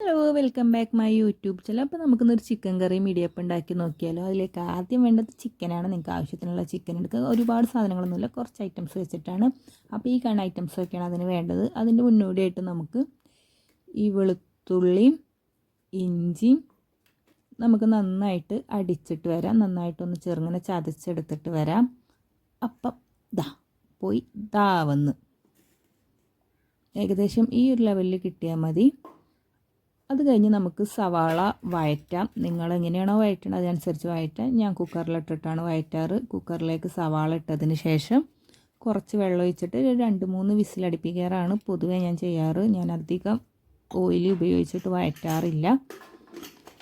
Hello welcome back my YouTube channel അപ്പോൾ നമുക്കിന്നൊരു chicken കറി മീഡിയപ്പം ഉണ്ടാക്കി നോക്കിയാലോ. അതിലേക്ക് ആദ്യം വേണ്ടത് ചിക്കനാണ് നിങ്ങൾക്ക് ആവശ്യത്തിനുള്ള ചിക്കൻ എടുക്കുക. ഒരുപാട് സാധനങ്ങളൊന്നുമില്ല. കുറച്ച് ഐറ്റംസ് വെച്ചിട്ടാണ്. അപ്പോൾ ഈ കാണുന്ന ഐറ്റംസൊക്കെയാണ് അതിന് വേണ്ടത്. അതിന്റെ മുന്നോടിയായിട്ട് നമുക്ക് ഈ വെളുത്തുള്ളിയും ഇഞ്ചിയും നമുക്ക് നന്നായിട്ട് അടിച്ചിട്ട് വരാം. നന്നായിട്ടൊന്ന് ചെറുങ്ങനെ ചതച്ചെടുത്തിട്ട് വരാം. അപ്പം ദാ പോയി ദാ വന്ന്. ഏകദേശം ഈ ഒരു ലെവലിൽ കിട്ടിയാൽ മതി. അത് കഴിഞ്ഞ് നമുക്ക് സവാള വഴറ്റാം. നിങ്ങൾ എങ്ങനെയാണോ വഴറ്റുന്നത് അതിനനുസരിച്ച് വഴറ്റാം. ഞാൻ കുക്കറിലിട്ടിട്ടാണ് വഴറ്റാറ്. കുക്കറിലേക്ക് സവാള ഇട്ടതിന് ശേഷം കുറച്ച് വെള്ളം ഒഴിച്ചിട്ട് ഒരു രണ്ട് മൂന്ന് വിസിലടിപ്പിക്കാറാണ് പൊതുവേ ഞാൻ ചെയ്യാറ്. ഞാൻ അധികം ഓയിൽ ഉപയോഗിച്ചിട്ട് വഴറ്റാറില്ല.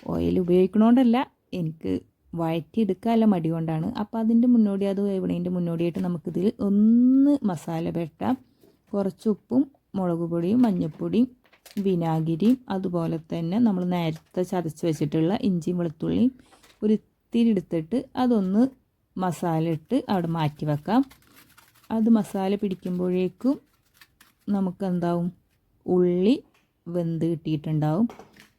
ഓയിൽ ഉപയോഗിക്കണോണ്ടല്ല എനിക്ക് വഴറ്റിയെടുക്കാനുള്ള മടി കൊണ്ടാണ്. അപ്പോൾ അതിന്റെ മുന്നോടി അത് വേവണേന്റെ മുന്നോടിയായിട്ട് നമുക്കിതിൽ ഒന്ന് മസാല പെട്ടാം കുറച്ച് ഉപ്പും മുളക് പൊടിയും മഞ്ഞൾപ്പൊടിയും വിനാഗിരിയും അതുപോലെ തന്നെ നമ്മൾ നേരത്തെ ചതച്ച് വെച്ചിട്ടുള്ള ഇഞ്ചിയും വെളുത്തുള്ളിയും ഒരു ഇത്തിരി എടുത്തിട്ട് അതൊന്ന് മസാല ഇട്ട് അവിടെ മാറ്റി വെക്കാം. അത് മസാല പിടിക്കുമ്പോഴേക്കും നമുക്കെന്താവും? ഉള്ളി വെന്ത് കിട്ടിയിട്ടുണ്ടാവും.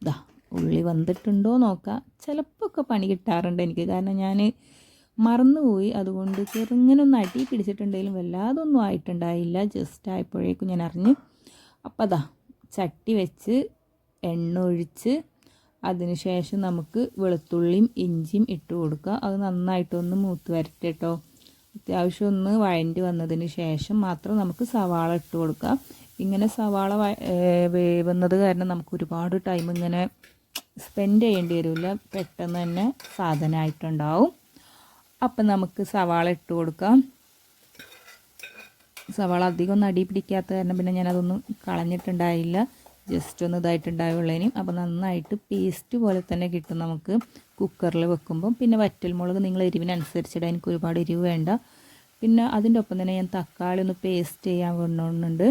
ഇതാ ഉള്ളി വെന്തിട്ടുണ്ടോ നോക്കാം. ചിലപ്പോൾ ഒക്കെ പണി കിട്ടാറുണ്ട് എനിക്ക്. കാരണം ഞാൻ മറന്നുപോയി. അതുകൊണ്ട് ചെറുങ്ങനെ ഒന്ന് അടി പിടിച്ചിട്ടുണ്ടെങ്കിലും വല്ലാതൊന്നും ആയിട്ടുണ്ടായില്ല. ജസ്റ്റ് ആയപ്പോഴേക്കും ഞാൻ അറിഞ്ഞു. അപ്പം അതാ ചട്ടി വെച്ച് എണ്ണ ഒഴിച്ച് അതിനുശേഷം നമുക്ക് വെളുത്തുള്ളിയും ഇഞ്ചിയും ഇട്ട് കൊടുക്കുക. അത് നന്നായിട്ടൊന്ന് മൂത്ത് വരട്ടെ കേട്ടോ അത്യാവശ്യം ഒന്ന് വഴണ്ടി വന്നതിന് ശേഷം മാത്രം നമുക്ക് സവാള ഇട്ട് കൊടുക്കുക. ഇങ്ങനെ സവാള വേവുന്നത് കാരണം നമുക്ക് ഒരുപാട് ടൈം ഇങ്ങനെ സ്പെൻഡ് ചെയ്യേണ്ടി വരില്ല. പെട്ടെന്ന് തന്നെ സാധനമായിട്ടുണ്ടാവും. അപ്പം നമുക്ക് സവാള ഇട്ട് കൊടുക്കാം. സവാള അധികം ഒന്നും അടി പിടിക്കാത്ത കാരണം പിന്നെ ഞാനതൊന്നും കളഞ്ഞിട്ടുണ്ടായില്ല. ജസ്റ്റ് ഒന്ന് ഇതായിട്ടുണ്ടായുള്ളതിനും അപ്പോൾ നന്നായിട്ട് പേസ്റ്റ് പോലെ തന്നെ കിട്ടും നമുക്ക് കുക്കറിൽ വെക്കുമ്പം. പിന്നെ വറ്റൽമുളക് നിങ്ങൾ എരിവിനനുസരിച്ചിടാൻ എനിക്ക് ഒരുപാട് എരിവ് വേണ്ട. പിന്നെ അതിന്റെ ഒപ്പം തന്നെ ഞാൻ തക്കാളി ഒന്ന് പേസ്റ്റ് ചെയ്യാൻ കൊണ്ടുണ്ട്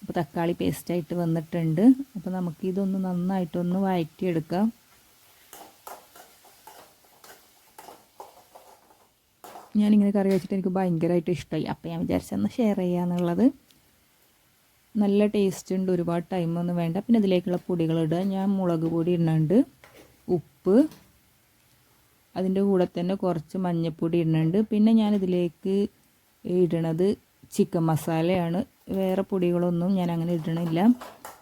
അപ്പോൾ തക്കാളി പേസ്റ്റായിട്ട് വന്നിട്ടുണ്ട്. അപ്പോൾ നമുക്കിതൊന്ന് നന്നായിട്ടൊന്ന് വഴറ്റിയെടുക്കാം ഞാനിങ്ങനെ കറി വെച്ചിട്ട് എനിക്ക് ഭയങ്കരമായിട്ട് ഇഷ്ടമായി അപ്പോൾ ഞാൻ വിചാരിച്ചെന്ന് ഷെയർ ചെയ്യാന്നുള്ളത് നല്ല ടേസ്റ്റ് ഉണ്ട് ഒരുപാട് ടൈമൊന്നും വേണ്ട. പിന്നെ ഇതിലേക്കുള്ള പൊടികൾ ഇടുക. ഞാൻ മുളക് പൊടി ഇടുന്നുണ്ട് ഉപ്പ് അതിന്റെ കൂടെ തന്നെ കുറച്ച് മഞ്ഞൾപ്പൊടി ഇടുന്നുണ്ട്. പിന്നെ ഞാനിതിലേക്ക് ഇടണത് ചിക്കൻ മസാലയാണ്. വേറെ പൊടികളൊന്നും ഞാൻ അങ്ങനെ ഇടണില്ല.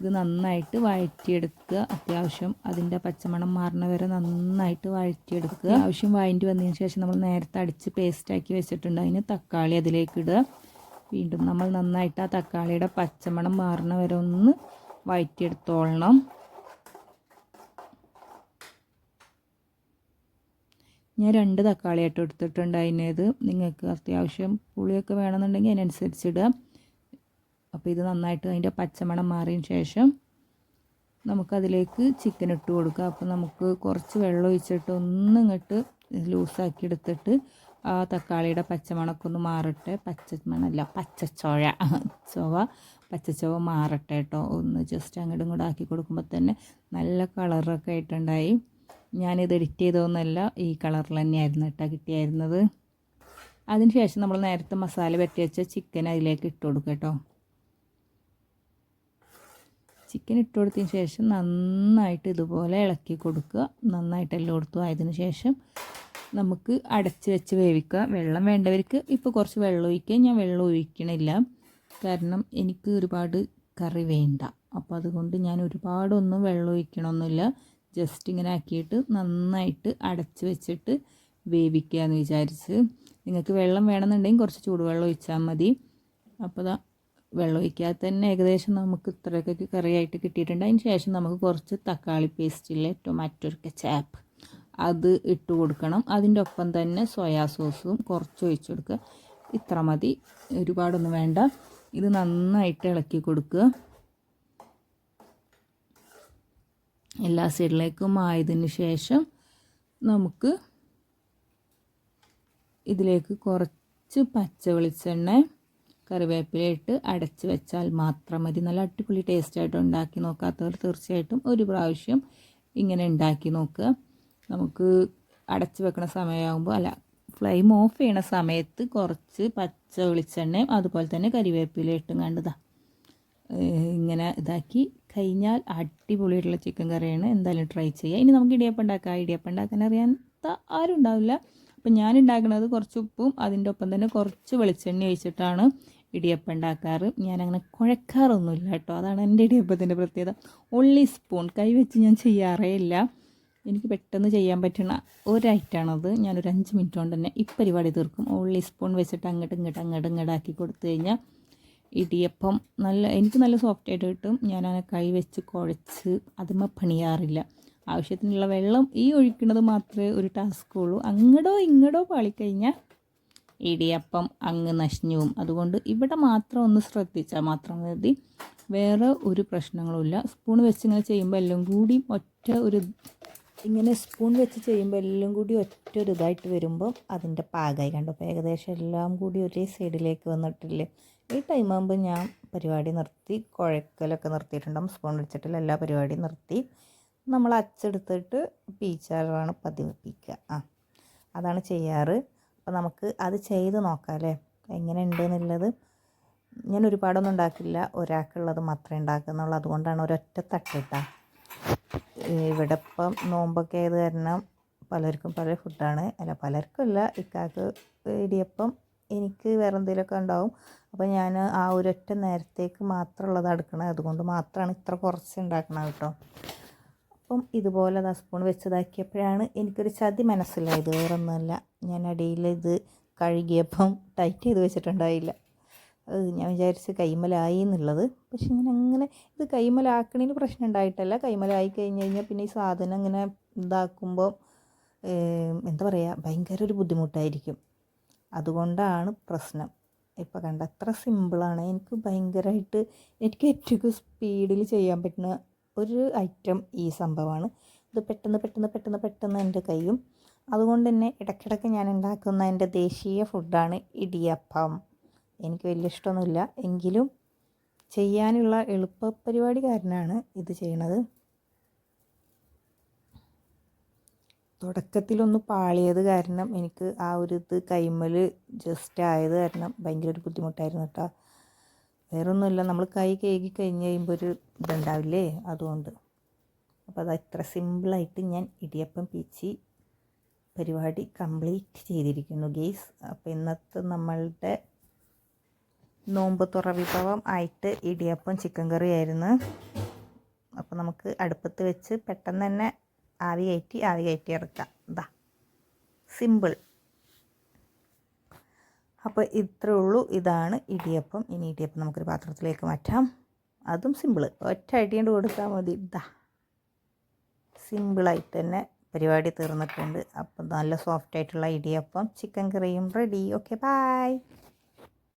ഇത് നന്നായിട്ട് വഴറ്റിയെടുക്കുക. അത്യാവശ്യം അതിന്റെ പച്ചമണം മാറണ വരെ നന്നായിട്ട് വഴറ്റിയെടുക്കുക. ആവശ്യം വഴറ്റി വന്നതിന് ശേഷം നമ്മൾ നേരത്തെ അടിച്ച് പേസ്റ്റാക്കി വെച്ചിട്ടുണ്ട്. അതിന് തക്കാളി അതിലേക്ക് ഇടുക. വീണ്ടും നമ്മൾ നന്നായിട്ട് ആ തക്കാളിയുടെ പച്ചമണം മാറണ വരെ ഒന്ന് വഴറ്റിയെടുത്തോളണം. ഞാൻ രണ്ട് തക്കാളി ആയിട്ട് എടുത്തിട്ടുണ്ട് അതിനേത്. നിങ്ങൾക്ക് അത്യാവശ്യം പുളിയൊക്കെ വേണമെന്നുണ്ടെങ്കിൽ അതിനനുസരിച്ച് ഇടുക. അപ്പോൾ ഇത് നന്നായിട്ട് അതിന്റെ പച്ചമണം മാറിയതിന് ശേഷം നമുക്കതിലേക്ക് ചിക്കൻ ഇട്ട് കൊടുക്കുക. അപ്പോൾ നമുക്ക് കുറച്ച് വെള്ളം ഒഴിച്ചിട്ട് ഒന്ന് ഇങ്ങോട്ട് ലൂസാക്കി എടുത്തിട്ട് ആ തക്കാളിയുടെ പച്ചമണമൊക്കെ ഒന്ന് മാറട്ടെ. പച്ചമണല്ല പച്ചച്ചോഴ. ചൊവ പച്ചച്ചോവ മാറട്ടെ കേട്ടോ. ഒന്ന് ജസ്റ്റ് അങ്ങോട്ടും ഇങ്ങോട്ടും ആക്കി കൊടുക്കുമ്പോൾ തന്നെ നല്ല കളറൊക്കെ ആയിട്ടുണ്ടായി. ഞാനിത് എഡിറ്റ് ചെയ്തതൊന്നുമല്ല ഈ കളറിൽ തന്നെയായിരുന്നു കേട്ടോ കിട്ടിയായിരുന്നത്. അതിനുശേഷം നമ്മൾ നേരത്തെ മസാല വെട്ടി വെച്ച ചിക്കൻ അതിലേക്ക് ഇട്ട് കൊടുക്കുക കേട്ടോ. ചിക്കൻ ഇട്ട് കൊടുത്തതിന് ശേഷം നന്നായിട്ട് ഇതുപോലെ ഇളക്കി കൊടുക്കുക. നന്നായിട്ട് എല്ലാം എല്ലായിടത്തും ആയതിന് ശേഷം നമുക്ക് അടച്ച് വെച്ച് വേവിക്കുക. വെള്ളം വേണ്ടവർക്ക് ഇപ്പോൾ കുറച്ച് വെള്ളം ഒഴിക്കുക ഞാൻ വെള്ളം ഒഴിക്കണില്ല. കാരണം എനിക്ക് ഒരുപാട് കറി വേണ്ട. അപ്പോൾ അതുകൊണ്ട് ഞാൻ ഒരുപാടൊന്നും വെള്ളം ഒഴിക്കണമൊന്നുമില്ല ജസ്റ്റ് ഇങ്ങനെ ആക്കിയിട്ട് നന്നായിട്ട് അടച്ച് വെച്ചിട്ട് വേവിക്കുക എന്ന് വിചാരിച്ച്. നിങ്ങൾക്ക് വെള്ളം വേണമെന്നുണ്ടെങ്കിൽ കുറച്ച് ചൂടുവെള്ളം ഒഴിച്ചാൽ മതി. അപ്പോൾ ഇതാ വെള്ളം ഒഴിക്കാതെ തന്നെ ഏകദേശം നമുക്ക് ഇത്രയൊക്കെ കറിയായിട്ട് കിട്ടിയിട്ടുണ്ട്. അതിന് ശേഷം നമുക്ക് കുറച്ച് തക്കാളി പേസ്റ്റിലെ ടൊമാറ്റോ ചാപ്പ് അത് ഇട്ട് കൊടുക്കണം. അതിന്റെ ഒപ്പം തന്നെ സോയാ സോസും കുറച്ച് ഒഴിച്ചു കൊടുക്കുക. ഇത്ര മതി. ഒരുപാടൊന്നും വേണ്ട. ഇത് നന്നായിട്ട് ഇളക്കി കൊടുക്കുക. എല്ലാ സൈഡിലേക്കും ആയതിന് ശേഷം നമുക്ക് ഇതിലേക്ക് കുറച്ച് പച്ച വെളിച്ചെണ്ണ കറിവേപ്പില ഇട്ട് അടച്ച് വെച്ചാൽ മാത്രം മതി. നല്ല അടിപൊളി ടേസ്റ്റായിട്ട് ഉണ്ടാക്കി നോക്കാത്തവർ തീർച്ചയായിട്ടും ഒരു പ്രാവശ്യം ഇങ്ങനെ ഉണ്ടാക്കി നോക്കുക. നമുക്ക് അടച്ച് വെക്കണ സമയമാകുമ്പോൾ അല്ല ഫ്ലെയിം ഓഫ് ചെയ്യണ സമയത്ത് കുറച്ച് പച്ച വെളിച്ചെണ്ണയും അതുപോലെ തന്നെ കരിവേപ്പില ഇട്ടും കണ്ടതാ ഇങ്ങനെ ഇതാക്കി കഴിഞ്ഞാൽ അടിപൊളിയായിട്ടുള്ള ചിക്കൻ കറിയാണ്. എന്തായാലും ട്രൈ ചെയ്യുക ഇനി നമുക്ക് ഇടിയപ്പം ഉണ്ടാക്കാം ഇടിയപ്പം ഉണ്ടാക്കാൻ അറിയാത്ത ആരും ഉണ്ടാവില്ല. അപ്പം ഞാൻ ഉണ്ടാക്കുന്നത് കുറച്ച് ഉപ്പും അതിന്റെ ഒപ്പം തന്നെ കുറച്ച് വെളിച്ചെണ്ണ ഒഴിച്ചിട്ടാണ് ഇടിയപ്പം ഉണ്ടാക്കാറ് അങ്ങനെ കുഴക്കാറൊന്നുമില്ല കേട്ടോ. അതാണ് എന്റെ ഇടിയപ്പത്തിന്റെ പ്രത്യേകത. ഉള്ളി സ്പൂൺ കൈവച്ച് ഞാൻ ചെയ്യാറേ ഇല്ല. എനിക്ക് പെട്ടെന്ന് ചെയ്യാൻ പറ്റുന്ന ഒരു ഐറ്റാണത് ഞാനൊരു അഞ്ച് മിനിറ്റ് കൊണ്ട് തന്നെ ഈ പരിപാടി തീർക്കും. ഉള്ളി സ്പൂൺ വെച്ചിട്ട് അങ്ങോട്ട് ഇങ്ങോട്ട് അങ്ങോട്ട് ഇങ്ങോട്ട് ആക്കി കൊടുത്തു കഴിഞ്ഞാൽ ഇടിയപ്പം നല്ല എനിക്ക് നല്ല സോഫ്റ്റ് ആയിട്ട് കിട്ടും. ഞാനങ്ങനെ കൈ വെച്ച് കുഴച്ച് അതുമ്മ പണിയാറില്ല. ആവശ്യത്തിനുള്ള വെള്ളം ഈ ഒഴിക്കുന്നത് മാത്രമേ ഒരു ടാസ്ക് ഉള്ളൂ. അങ്ങടോ ഇങ്ങടോ പാളിക്കഴിഞ്ഞാൽ ഇടിയപ്പം അങ്ങ് നശിഞ്ഞു പോകും. അതുകൊണ്ട് ഇവിടെ മാത്രം ഒന്ന് ശ്രദ്ധിച്ചാൽ മാത്രം മതി. വേറെ ഒരു പ്രശ്നങ്ങളുമില്ല സ്പൂൺ വെച്ച് ഇങ്ങനെ ചെയ്യുമ്പോൾ എല്ലാം കൂടി ഒറ്റ ഒരു ഇങ്ങനെ സ്പൂൺ വെച്ച് ചെയ്യുമ്പോൾ എല്ലാം കൂടി ഒറ്റ ഒരു ഇതായിട്ട് വരുമ്പോൾ അതിന്റെ പാകമായി കണ്ടു? അപ്പോൾ ഏകദേശം എല്ലാം കൂടി ഒരേ സൈഡിലേക്ക് വന്നിട്ടില്ലേ? ഈ ടൈം ആകുമ്പോൾ ഞാൻ പരിപാടി നിർത്തി കുഴക്കലൊക്കെ നിർത്തിയിട്ടുണ്ടാകും സ്പൂൺ വെച്ചിട്ടില്ല എല്ലാ പരിപാടിയും നിർത്തി. നമ്മൾ അച്ചെടുത്തിട്ട് പീച്ചാറാണ് പതിവ് ആ അതാണ് ചെയ്യാറ്. അപ്പോൾ നമുക്ക് അത് ചെയ്ത് നോക്കാം അല്ലേ? എങ്ങനെ ഉണ്ട് എന്നുള്ളത് ഞാൻ ഒരുപാടൊന്നും ഉണ്ടാക്കില്ല. ഒരാൾക്കുള്ളത് മാത്രമേ ഉണ്ടാക്കുന്നുള്ളൂ. അതുകൊണ്ടാണ് ഒരൊറ്റ തട്ടിട്ട ഇവിടെ ഇപ്പം നോമ്പൊക്കെ ആയത് കാരണം പലർക്കും പല ഫുഡാണ്. അല്ല പലർക്കും അല്ല ഇക്കാക്ക് ഇടിയപ്പം എനിക്ക് വേറെ എന്തെങ്കിലുമൊക്കെ ഉണ്ടാവും. അപ്പോൾ ഞാൻ ആ ഒരൊറ്റ നേരത്തേക്ക് മാത്രമുള്ളത് അടുക്കണത്. അതുകൊണ്ട് മാത്രമാണ് ഇത്ര കുറച്ച് ഉണ്ടാക്കണം കേട്ടോ. അപ്പം ഇതുപോലെ ദാ സ്പൂൺ വെച്ചതാക്കിയപ്പോഴാണ് എനിക്കൊരു ചതി മനസ്സിലായത്. വേറൊന്നുമല്ല. ഞാൻ അടിയിൽ ഇത് കഴുകിയപ്പം ടൈറ്റ് ചെയ്ത് വെച്ചിട്ടുണ്ടായില്ല. അത് ഞാൻ വിചാരിച്ച് കൈമലായി എന്നുള്ളത്. പക്ഷെ ഇങ്ങനെ അങ്ങനെ ഇത് കൈമലാക്കണതിന് പ്രശ്നം ഉണ്ടായിട്ടല്ല കൈമലായി കഴിഞ്ഞ് കഴിഞ്ഞാൽ പിന്നെ ഈ സാധനം ഇങ്ങനെ ഇതാക്കുമ്പോൾ എന്താ പറയുക ഭയങ്കര ഒരു ബുദ്ധിമുട്ടായിരിക്കും. അതുകൊണ്ടാണ് പ്രശ്നം. ഇപ്പോൾ കണ്ട അത്ര സിമ്പിളാണ്. എനിക്ക് ഭയങ്കരമായിട്ട് എനിക്ക് ഏറ്റവും സ്പീഡിൽ ചെയ്യാൻ പറ്റുന്ന ഒരു ഐറ്റം ഈ സംഭവമാണ് ഇത് പെട്ടെന്ന് പെട്ടെന്ന് പെട്ടെന്ന് പെട്ടെന്ന് എന്റെ കയ്യും. അതുകൊണ്ട് തന്നെ ഇടയ്ക്കിടയ്ക്ക് ഞാൻ ഉണ്ടാക്കുന്ന എന്റെ ദേശീയ ഫുഡാണ് ഇടിയപ്പം. എനിക്ക് വലിയ ഇഷ്ടമൊന്നുമില്ല. എങ്കിലും ചെയ്യാനുള്ള എളുപ്പ പരിപാടി കാരനാണ് ഇത് ചെയ്യണത്. തുടക്കത്തിലൊന്ന് പാളിയത് കാരണം എനിക്ക് ആ ഒരു ഇത് കൈമൽ ജസ്റ്റ് ആയത് കാരണം ഭയങ്കര ഒരു ബുദ്ധിമുട്ടായിരുന്നു കേട്ടോ വേറൊന്നുമില്ല. നമ്മൾ കൈ കേകി കഴിഞ്ഞ് കഴിയുമ്പോൾ ഒരു ഇതുണ്ടാവില്ലേ? അതുകൊണ്ട്. അപ്പോൾ അത് അത്ര സിമ്പിളായിട്ട് ഞാൻ ഇടിയപ്പം പീച്ചി പരിപാടി കംപ്ലീറ്റ് ചെയ്തിരിക്കുന്നു ഗെയ്സ്. അപ്പോൾ ഇന്നത്തെ നമ്മളുടെ നോമ്പ് തുറ വിഭവം ആയിട്ട് ഇടിയപ്പം ചിക്കൻ കറി ആയിരുന്നു അപ്പോൾ നമുക്ക് അടുപ്പത്ത് വെച്ച് പെട്ടെന്ന് തന്നെ ആവി കയറ്റി ആവി കയറ്റി ഇറക്കാം. ഇതാ സിമ്പിൾ. അപ്പോൾ ഇത്രേ ഉള്ളൂ. ഇതാണ് ഇടിയപ്പം. ഇനി ഇടിയപ്പം നമുക്കൊരു പാത്രത്തിലേക്ക് മാറ്റാം. അതും സിമ്പിൾ ഒറ്റ അടിയുണ്ട് കൊടുത്താൽ മതി. ഇതാ സിമ്പിളായിട്ട് തന്നെ പരിപാടി തീർന്നിട്ടുണ്ട്. അപ്പം നല്ല സോഫ്റ്റ് ആയിട്ടുള്ള ഇടിയപ്പം ചിക്കൻ കറിയും റെഡി. Okay bye